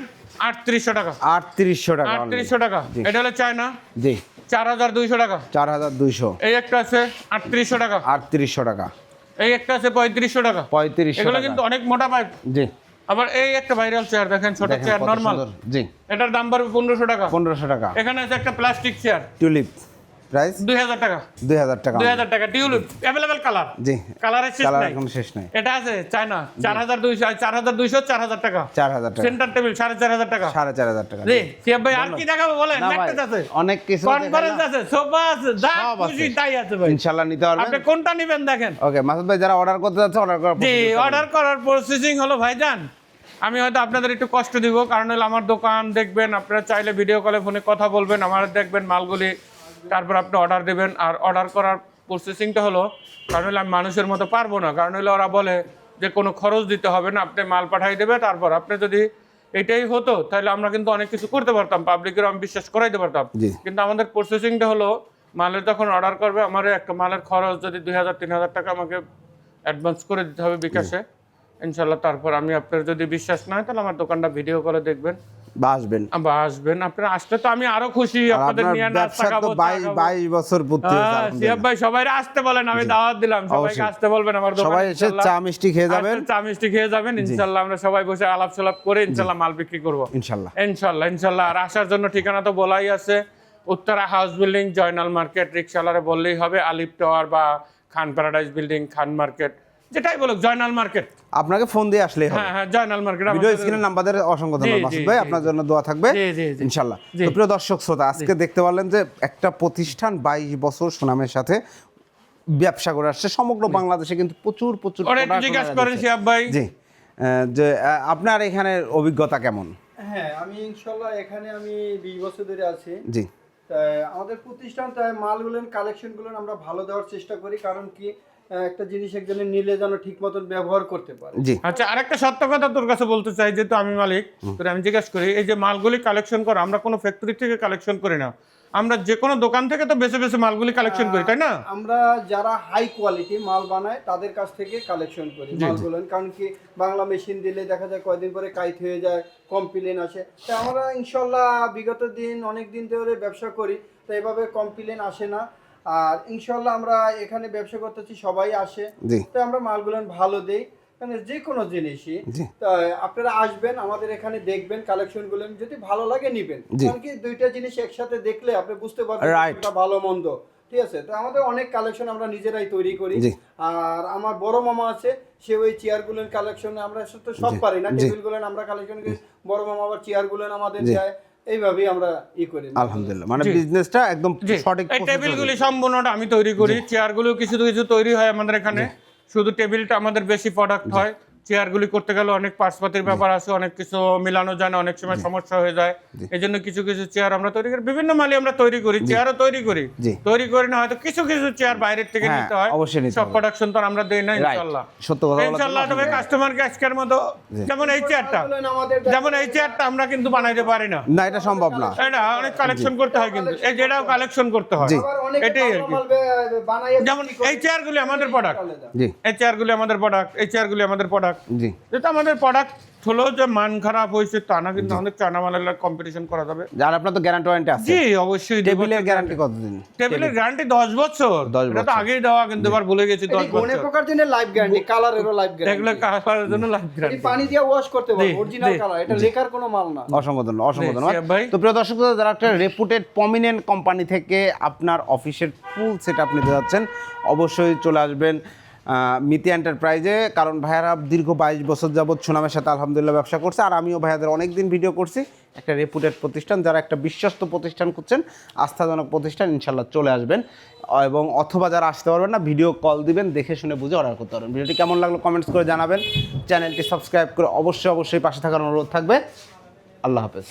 আটত্রিশশো টাকা। আটত্রিশশো টাকা। আটত্রিশশো টাকা। এটা হলো চায়না জি। চার হাজার দুইশো টাকা। চার হাজার দুইশো। এই একটা আছে আটত্রিশশো টাকা। আটত্রিশশো টাকা। এই একটা আছে পঁয়ত্রিশশো টাকা। পঁয়ত্রিশশো এগুলো কিন্তু অনেক মোটা পাইপ জি। আবার এই একটা ভাইরাল চেয়ার দেখেন ছোট চেয়ার নর্মাল জি। এটার দাম পড়বে পনেরোশো টাকা। পনেরোশো টাকা। এখানে আছে একটা প্লাস্টিক চেয়ার টিউলিপ প্রাইস দুই হাজার টাকা। দুই হাজার টাকা। দুই হাজার টাকা। টিউলিপ অ্যাভেলেবেল কালার জি। কালারের শেষ কালার এখন শেষ নাই। এটা আছে চায়না চার হাজার দুইশো চার হাজার দুইশো চার হাজার টাকা। চার হাজার টাকা। সেন্টার টেবিল সাড়ে চার হাজার টাকা। সাড়ে চার হাজার টাকা। জি সিয়াব ভাই আর কি দেখাবো বলেন? আছে। অনেক কিছু কনফারেন্স আছে সোফা আছে যা খুশি তাই আছে ভাই। ইনশাল্লাহ নিতে আপনি কোনটা নেবেন দেখেন? ওকে মাসুদ ভাই যারা অর্ডার করতে যাচ্ছে অর্ডার করার জি। অর্ডার করার প্রসেসিং হলো ভাইজান আমি হয়তো আপনাদের একটু কষ্ট দিব কারণ হলো আমার দোকান দেখবেন আপনারা চাইলে ভিডিও কলে ফোনে কথা বলবেন আমার দেখবেন মালগুলি তারপর আপনি অর্ডার দেবেন। আর অর্ডার করার প্রসেসিংটা হলো কারণ হলো আমি মানুষের মতো পারব না। কারণ হলো ওরা বলে যে কোনো খরচ দিতে হবে না আপনি মাল পাঠাই দেবে তারপর আপনি যদি এটাই হতো তাহলে আমরা কিন্তু অনেক কিছু করতে পারতাম পাবলিকের আমি বিশ্বাস করাইতে পারতাম। কিন্তু আমাদের প্রসেসিংটা হলো মালের যখন অর্ডার করবে আমার একটা মালের খরচ যদি দুই হাজার তিন হাজার টাকা আমাকে অ্যাডভান্স করে দিতে হবে বিকাশে ইনশাল্লাহ তারপর আমি আপনার যদি বিশ্বাস না হয় তাহলে আমার দোকানটা ভিডিও করে দেখবেন। বা আসবেন। বা আসবেন। আপনারা আসলে তো আমি আরও খুশি আপনাদের নিয়ে নাস্তা ব্যবসা খাব তো চা বাইশ খাব। বাইশ বছর পূর্তি হয়েছে, হ্যাঁ, সিয়াব ভাই সবাই আসতে বলেন আমি দাওয়াত দিলাম। সবাইকে আসতে বলবেন আমার দোকানে সবাই এসে। চা মিষ্টি খেয়ে যাবেন। চা মিষ্টি খেয়ে যাবেন ইনশাল্লাহ আমরা সবাই বসে আলাপ সালাপ করে ইনশাল্লাহ মাল বিক্রি করব। ইনশাল্লাহ। ইনশাল্লাহ ইনশাল্লাহ। আর আসার জন্য ঠিকানা তো বলাই আছে। Uttara house building Joynal market রিক্সালারে বললেই হবে আলিপ টাওয়ার বা Khan paradise building Khan market. যেটাই বলুক জয়নাল মার্কেট। আপনাকে ফোন দিয়ে আসলেই হবে। হ্যাঁ হ্যাঁ জয়নাল মার্কেট ভিডিও স্ক্রিনের নাম্বারের অসংখ্য ধন্যবাদ মাসুদ ভাই আপনার জন্য দোয়া থাকবে। জি, জি, জি। ইনশাল্লাহ। তো প্রিয় দর্শক শ্রোতা আজকে দেখতে পারলেন যে একটা প্রতিষ্ঠান বাইশ বছর সুনামের সাথে ব্যবসা করে আসছে। সমগ্র বাংলাদেশে কিন্তু প্রচুর প্রচুর জিজ্ঞাসা করেন। শিয়াব ভাই। জি। যে আপনার এখানে অভিজ্ঞতা কেমন? হ্যাঁ আমি ইনশাল্লাহ এখানে আমি বিশ বছর ধরে আছি। জি। তাই আমাদের প্রতিষ্ঠান তাই মালগুলো কালেকশনগুলো আমরা ভালো দেওয়ার চেষ্টা করি। কারণ কি? একটা জিনিস একজনের নিলে যেন ঠিক মতন ব্যবহার করতে পারে। জি। আচ্ছা আরেকটা সত্য কথা তোর কাছে বলতে চাই যেহেতু আমি মালিক তোর আমি জিজ্ঞাসা করি এই যে মালগুলি কালেকশন করো আমরা কোনো ফ্যাক্টরি থেকে কালেকশন করি না। আমরা যে কোনো দোকান থেকে তো বেছে বেছে মালগুলি কালেকশন করি তাই না? আমরা যারা হাই কোয়ালিটি মাল বানায় তাদের কাছ থেকে কালেকশন করি মালগুলো। কারণ কি বাংলা মেশিন দিলে দেখা যায় কয়দিন পরে কাইট হয়ে যায় কমপ্লেন আসে। তা আমরা ইনশাল্লাহ বিগত দিন অনেক দিন ধরে ব্যবসা করি তো এভাবে কমপ্লেন আসে না। আর ইনশাল্লাহ আমরা এখানে ব্যবসা করতেছি সবাই আসে। তো আমরা মালগুলো ভালো দেই মানে যে কোনো জিনিসই। আপনারা আসবেন আমাদের এখানে দেখবেন কালেকশনগুলো যদি ভালো লাগে নিবেন। কারণ কি দুইটা জিনিস একসাথে দেখলে আপনি বুঝতে পারবেন. ভালো মন্দ। ঠিক আছে? তো আমাদের অনেক কালেকশন আমরা নিজেরাই তৈরি করি। আর আমার বড় মামা আছে সে ওই চেয়ারগুলোর কালেকশন আমরা তো সব পারি না। টেবিলগুলো আমরা কালেকশন করি। বড় মামা আবার চেয়ার চেয়ারগুলো আমাদের জি। এইভাবেই আমরা ই করি। আলহামদুলিল্লাহ। মানে বিজনেসটা একদম সঠিক এই টেবিলগুলি। সম্পূর্ণটা আমি তৈরি করি। চেয়ারগুলো কিছু কিছু তৈরি হয় আমাদের এখানে। শুধু টেবিলটা আমাদের বেশি প্রোডাক্ট হয়। চেয়ারগুলি করতে গেলে অনেক পার্সপাতির ব্যাপার আছে অনেক কিছু মিলানো যায় না অনেক সময় সমস্যা হয়ে যায়। এই জন্য কিছু কিছু চেয়ার আমরা তৈরি করি বিভিন্ন মালি আমরা তৈরি করি চেয়ারও তৈরি করি। তৈরি করি না হয়তো কিছু কিছু চেয়ার বাইরের থেকে হ্যাঁ, নিতে হয়। অবশ্যই সব প্রোডাকশন তো আমরা দেই না. ইনশাআল্লাহ। সত্য কথা ইনশাআল্লাহ তবে কাস্টমারকে আজকের মতো যেমন এই চেয়ারটা যেমন এই চেয়ারটা আমরা কিন্তু বানাইতে পারি না। না এটা সম্ভব না। এটা অনেক কালেকশন করতে হয় কিন্তু। এই যেটাও কালেকশন করতে হয়। আবার অনেকে এটাই আর কি। যেমন। এই চেয়ারগুলি আমাদের প্রোডাক্ট এই চেয়ারগুলি আমাদের প্রোডাক্ট এই চেয়ারগুলি আমাদের প্রোডাক্ট জি। যেটা আমাদের প্রোডাক্ট হলো যে মান খারাপ হয়েছে তা না কিন্তু আমাদের চায়না মালের কম্পিটিশন করা যাবে। আর আপনার তো গ্যারান্টি ওয়ারেন্টি আছে। জি অবশ্যই টেবিলের গ্যারান্টি কতদিন? টেবিলের গ্যারান্টি দশ বছর। 10 এটা তো আগেই দেওয়া কিন্তু এবার ভুলে গেছি দশ এটি গনে প্রকার জন্য লাইভ গ্যারান্টি কালারেরও এগুলো গ্যারান্টি কালারের জন্য লাইফ গ্যারান্টি পানি দিয়ে ওয়াশ করতে পারব অরিজিনাল কালার এটা লেখার কোনো মাল না। অসংখ্য ধন্যবাদ অসংখ্য ধন্যবাদ তো প্রিয় দর্শক যারা একটা রেপুটেড প্রমিনেন্ট কোম্পানি থেকে আপনার অফিসের ফুল সেট আপ নিতে যাচ্ছেন অবশ্যই চলে আসবেন। মিতি এন্টারপ্রাইজে কারণ ভাইয়ারা দীর্ঘ বাইশ বছর যাবৎ সুনামের সাথে আলহামদুলিল্লাহ ব্যবসা করছে, আর আমিও ভাইয়াদের অনেক দিন ভিডিও করছি, একটা রেপুটেড প্রতিষ্ঠান, যারা একটা বিশ্বস্ত প্রতিষ্ঠান করছেন আস্থাজনক প্রতিষ্ঠান ইনশাল্লাহ চলে আসবেন, এবং অথবা যারা আসতে পারবেন না ভিডিও কল দিবেন, দেখে শুনে বুঝে অর্ডার করতে পারবেন। ভিডিওটি কেমন লাগল কমেন্টস করে জানাবেন চ্যানেলটি সাবস্ক্রাইব করে অবশ্যই অবশ্যই পাশে থাকার অনুরোধ থাকবে। আল্লাহ হাফেজ।